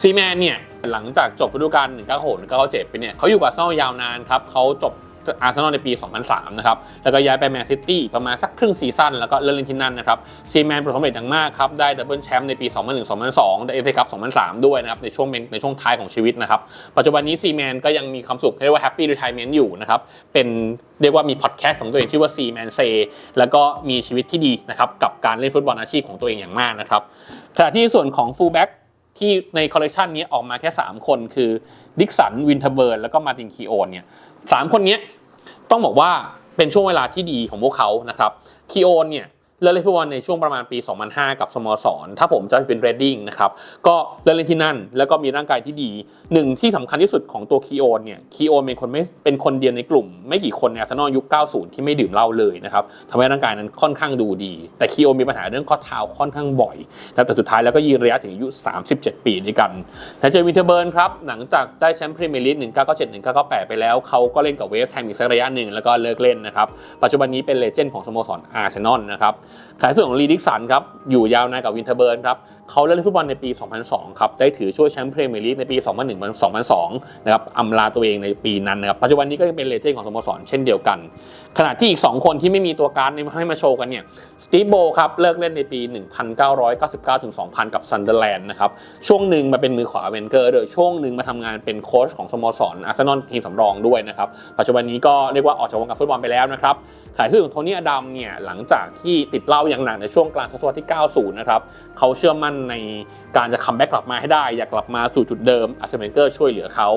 ซีแมนเนี่ยหลังจากจบฤดูกาล1996 1997ไปเนี่ยเขาอยู่กับเซนอลยาวนานครับเขาจบ อาร์เซนอลในปี 2003 นะครับ แล้วก็ย้ายไปแมนซิตี้ประมาณสักครึ่งซีซั่นแล้วก็เล่นเล่นที่นั่นนะครับ ซีแมนประสบความสำเร็จอย่างมากครับ ได้ดับเบิลแชมป์ในปี 2001-2002 ได้เอฟเอคัพ2003 ด้วยนะครับ ในช่วงเป็นในช่วงท้ายของชีวิตนะครับ ปัจจุบันนี้ซีแมนก็ยังมีความสุขเรียกว่าแฮปปี้รีทายเมนต์อยู่นะครับ เป็นเรียกว่ามีพอดแคสต์ของตัวเองชื่อว่าซีแมนเซแล้วก็มีชีวิตที่ดีนะครับกับการเล่นฟุตบอลอาชีพของตัวเองอย่างมากนะครับขณะที่ส่วนของฟูลแบ็กที่ในคอลเลกชันนี้ออกมาแค่ 3 คนคือดิกสันวินเทเบิร์นแล้วก็มาตินคีโอนเนี่ย สามคนนี้ต้องบอกว่าเป็นช่วงเวลาที่ดีของพวกเขานะครับคีโอนเนี่ย เริ่มเล่นฟุตบอลในช่วงประมาณปี 2005 กับสโมสร ถ้าผมจะเป็นเรดดิ้งนะครับ ก็เริ่มเล่นที่นั่น แล้วก็มีร่างกายที่ดี หนึ่งที่สำคัญที่สุดของตัวคีโอนเนี่ย คีโอนเป็นคนไม่เป็นคนเดียวในกลุ่ม ไม่กี่คนในอาร์เซนอลยุค 90 ที่ไม่ดื่มเหล้าเลยนะครับทำให้ร่างกายนั้นค่อนข้างดูดี แต่คีโอนมีปัญหาเรื่องข้อเท้าค่อนข้างบ่อย แต่สุดท้ายแล้วก็ยืนระยะถึงอายุ 37 ปีด้วยกันและเจอวินเทอร์เบิร์นครับ หลังจากได้แชมป์พรีเมียร์ลีก 1997 1998 ไปแล้ว เขาก็เล่นกับเวสแฮมอีกสักระยะหนึ่งแล้วก็เลิกเล่นนะครับ ปัจจุบันนี้เป็นเลเจนด์ของสโมสรอาร์เซนอลนะครับขายส่วนของลีดิกสันครับอยู่ยาวนานกับวินเทอร์เบิร์นครับ เขาเล่นฟุตบอลในปี 2002 ครับ ได้ถือช่วยแชมป์พรีเมียร์ลีกในปี 2001-2002 นะครับอำลาตัวเองในปีนั้นนะครับ ปัจจุบันนี้ก็ยังเป็นเลเจนด์ของสโมสรเช่นเดียวกัน ขณะที่อีก 2 คนที่ไม่มีตัวการดให้มาโชว์กันเนี่ย สตีฟโบครับ เลิกเล่นในปี 1999 ถึง 2000 กับซันเดอร์แลนด์นะครับ ช่วงหนึ่งมาเป็นมือขวาเวนเกอร์โดยช่วงหนึ่งมาทำงานเป็นโค้ชของสโมสรอาร์เซนอลทีมสำรองด้วยนะครับ ปัจจุบันนี้ก็เรียกว่าออกจากวงการฟุตบอลไปแล้วนะครับขายชื่อของโทนี่อดัมเนี่ยหลังจากที่ติดเหล้าอย่างหนักในช่วงกลางทศวรรษที่ 90 นะครับเขาเชื่อมั่นในการจะคัมแบ็กกลับมาให้ได้ อยากกลับมาสู่จุดเดิมอาร์เซนเกอร์ช่วยเหลือเขา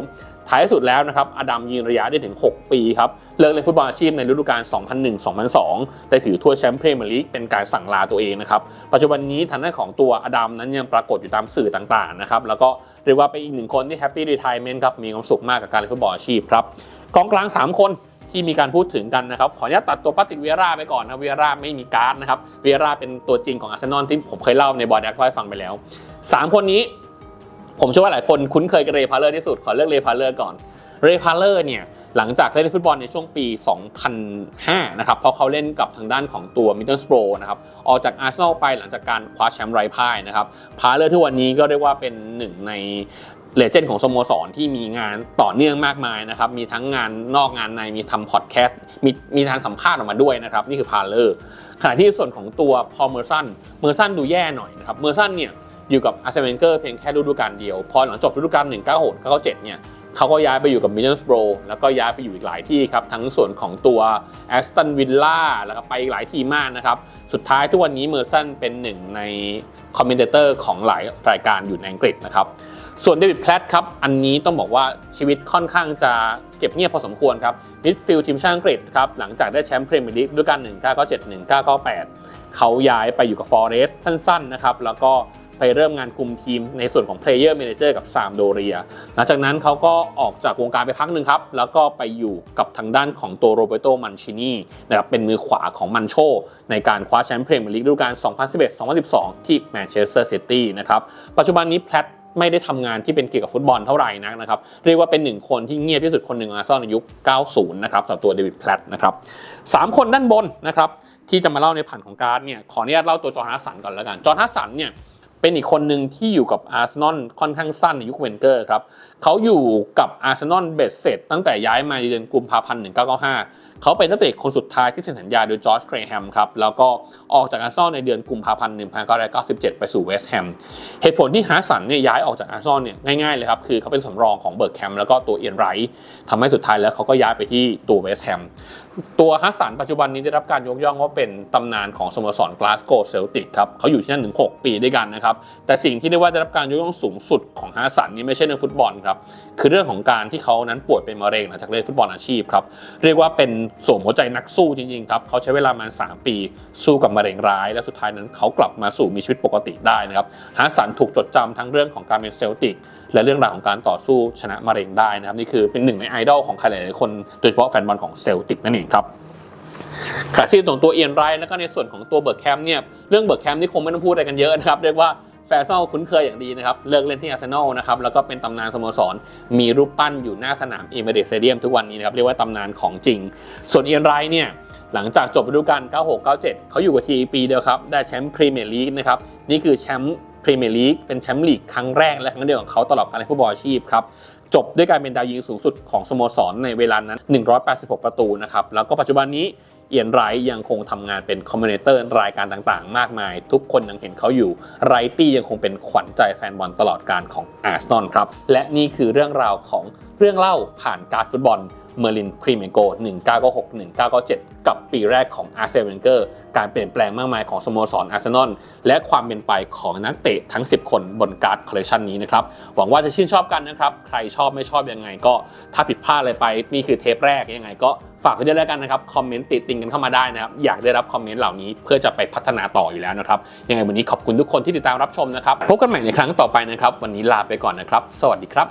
ท้ายสุดแล้วนะครับอดัมยืนระยะได้ถึง 6 ปีครับ เลิกเล่นฟุตบอลอาชีพในฤดูกาล 2001-2002 ได้ถือถ้วยแชมป์พรีเมียร์ลีกเป็นการสั่งลาตัวเองนะครับ ปัจจุบันนี้ทางด้านของตัวอดัมนั้นยังปรากฏอยู่ตามสื่อต่างๆนะครับ แล้วก็เรียกว่าเป็นอีกหนึ่งคนที่แฮปปี้รีทายเมนต์ครับ มีความสุขมากกับการเล่นฟุตบอลอาชีพครับ กองกลาง 3 คน ที่มีการพูดถึงกันนะครับ ขออนุญาตตัดตัวปาติกเวียร่าไปก่อนนะเวียร่าไม่มีการ์ดนะครับเวียร่าเป็นตัวจริงของอาร์เซนอลที่ผมเคยเล่าในบอร์ดแอคให้ฟังไปแล้ว 3 คนนี้ ผมเชื่อว่าหลายคนคุ้นเคยกับเรย์พาเลอร์ที่สุดขอเลือกเรย์พาเลอร์ก่อนเรย์พาเลอร์เนี่ยหลังจากเล่นฟุตบอลในช่วงปี 2005 นะครับ เพราะเขาเล่นกับทางด้านของตัวมิดเดิลสโปรนะครับ ออกจากอาร์เซนอลไปหลังจากการคว้าแชมป์ไร้พ่ายนะครับ พาเลอร์ทุกวันนี้ก็เรียกว่าเป็นหนึ่งใน เลเจนด์ของสโมสรที่มีงานต่อเนื่องมากมายนะครับ มีทั้งงานนอกงานในมีทำพอดแคสต์มีมีทางสัมภาษณ์ออกมาด้วยนะครับ นี่คือพาเลอร์ขณะที่ส่วนของตัวพอเมอร์สันเมอร์สันดูแย่หน่อยนะครับเมอร์สันเนี่ยอยู่กับอาร์เซนเกอร์เพียงแค่ฤดูกาลเดียว พอหลังจบฤดูกาล 196 97 เนี่ยเขาก็ย้ายไปอยู่กับมิ d เ s สโ r รแล้วก็ย้ายไปอยู่อีกหลายที่ครับ ทั้งส่วนของตัวแอสตันวิลล่าแล้วก็ไปอีกหลายทีมมากนะครับ สุดท้ายทุกวันนี้เมอร์สันเป็นหนึ่งในคอมเมนเตอร์ของหลายรายการอยู่ในอังกฤษนะครับ ส่วนเดวิดแพลตครับ อันนี้ต้องบอกว่าชีวิตค่อนข้างจะเก็บเงียบพอสมควรครับมิดฟิลด์ทีมชาติอังกฤษครับ หลังจากได้แชมป์พรีเมียร์ลีกด้วยกัน 1997 1998 เขาย้ายไปอยู่กับฟอร์เรสต์สั้นๆนะครับ แล้วก็ไปเริ่มงานคุมทีมในส่วนของ Player Manager กับซามโดเรีย หลังจากนั้นเขาก็ออกจากวงการไปพักหนึ่งครับ แล้วก็ไปอยู่กับทางด้านของตัวโรเบโตมันชินีนะครับเป็นมือขวาของมันโช ในการคว้าแชมป์พรีเมียร์ลีกฤดูกาล 2011-2012 ที่แมนเชสเตอร์ซิตี้นะครับ ปัจจุบันนี้แพลต ไม่ได้ทำงานที่เป็นเกี่ยวกับฟุตบอลเท่าไหร่นักนะครับเรียกว่าเป็นหนึ่งคนที่เงียบที่สุดคนหนึ่งอาร์เซนอลในยุค 90 นะครับสำหรับตัวเดวิดแพลตนะครับสามคนด้านบนนะครับที่จะมาเล่าในผ่านของการ์ดเนี่ยขออนุญาตเล่าตัวจอห์นฮัสสันก่อนแล้วกันจอห์นฮัสสันเนี่ยเป็นอีกคนหนึ่งที่อยู่กับอาร์เซนอลค่อนข้างสั้นในยุคเวนเกอร์ครับเขาอยู่กับอาร์เซนอลเบสเสร็จตั้งแต่ย้ายมาในเดือนกุมภาพันธ์1995 เขาเป็นนักเตะคนสุดท้ายที่เซ็นสัญญาโดยจอร์จเครแฮมครับแล้วก็ออกจากอาร์เซนอลในเดือนกุมภาพันธ์1997 ไปสู่เวสต์แฮมเหตุผลที่ฮาร์สันเนี่ยย้ายออกจากอาร์เซนอลเนี่ยง่ายๆเลยครับคือเขาเป็นสำรองของเบิร์กแฮมแล้วก็ตัวเอียนไรท์ทำให้สุดท้ายแล้วเขาก็ย้ายไปที่ตัวเวสต์แฮม ตัวฮัสสันปัจจุบันนี้ได้รับการยกย่องว่าเป็นตำนานของสโมสรกลาสโกเซลติกครับเขาอยู่ที่นั่นถึง 6 ปีด้วยกันนะครับ แต่สิ่งที่เรียกว่าได้รับการยกย่องสูงสุดของฮัสสันนี่ไม่ใช่เรื่องฟุตบอลครับ คือเรื่องของการที่เขานั้นป่วยเป็นมะเร็งหลังจากเล่นฟุตบอลอาชีพครับ เรียกว่าเป็นสวมหัวใจนักสู้จริงๆครับเขาใช้เวลามา3ปีสู้กับมะเร็งร้าย และสุดท้ายนั้นเขากลับมาสู่มีชีวิตปกติได้นะครับฮัสสันถูกจดจำทั้งเรื่องของการเป็นเซลติก และเรื่องราวของการต่อสู้ชนะมะเร็งได้นะครับนี่คือเป็นหนึ่งในไอดอลของใครหลายๆคนโดยเฉพาะแฟนบอลของเซลติกนั่นเองครับขณะที่ตรงตัวเอียนไรแล้วก็ในส่วนของตัวเบิร์กแคมเนี่ยเรื่องเบิร์กแคมนี่คงไม่ต้องพูดอะไรกันเยอะนะครับเรียกว่าแฟร์ซอลคุ้นเคยอย่างดีนะครับเลิกเล่นที่อาร์เซนอลนะครับแล้วก็เป็นตำนานสโมสร มีรูปปั้นอยู่หน้าสนามเอเมเรสเตเดียมทุกวันนี้นะครับเรียกว่าตำนานของจริง ส่วนเอียนไรเนี่ยหลังจากจบฤดูกาล 96-97 เขาอยู่กับทีปีเดียวครับ ได้แชมป์พรีเมียร์ลีกนะครับ นี่คือแชมป์ พรีเมียร์ลีกเป็นแชมป์ลีกครั้งแรกและครั้งเดียวของเขาตลอดการเล่นฟุตบอลอาชีพครับจบด้วยการเป็นดาวยิงสูงสุดของสโมสรในเวลานั้น 186 ประตูนะครับแล้วก็ปัจจุบันนี้เอียนไรท์ยังคงทำงานเป็นคอมเมนเตอร์รายการต่างๆ มากมาย ทุกคนยังเห็นเขาอยู่ไรตี้ยังคงเป็นขวัญใจแฟนบอลตลอดการของอาร์เซนอลครับ และนี่คือเรื่องราวของเรื่องเล่าผ่านการฟุตบอล เมอร์ลินพรีเมโก1996 1997 กับปีแรกของอาร์เซนเวนเกอร์การเปลี่ยนแปลงมากมายของสโมสรอาร์เซนอลและความเป็นไปของนักเตะทั้ง 10 คนบนการ์ดคอลเลคชันนี้นะครับ หวังว่าจะชื่นชอบกันนะครับ ใครชอบไม่ชอบยังไงก็ถ้าผิดพลาดอะไรไปนี่คือเทปแรกยังไงก็ฝากกันด้วยแล้วกันนะครับ คอมเมนต์ติดติงกันเข้ามาได้นะครับ อยากได้รับคอมเมนต์เหล่านี้เพื่อจะไปพัฒนาต่ออยู่แล้วนะครับ ยังไงวันนี้ขอบคุณทุกคนที่ติดตามรับชมนะครับ พบกันใหม่ในครั้งต่อไปนะครับ วันนี้ลาไปก่อนนะครับ สวัสดีครับ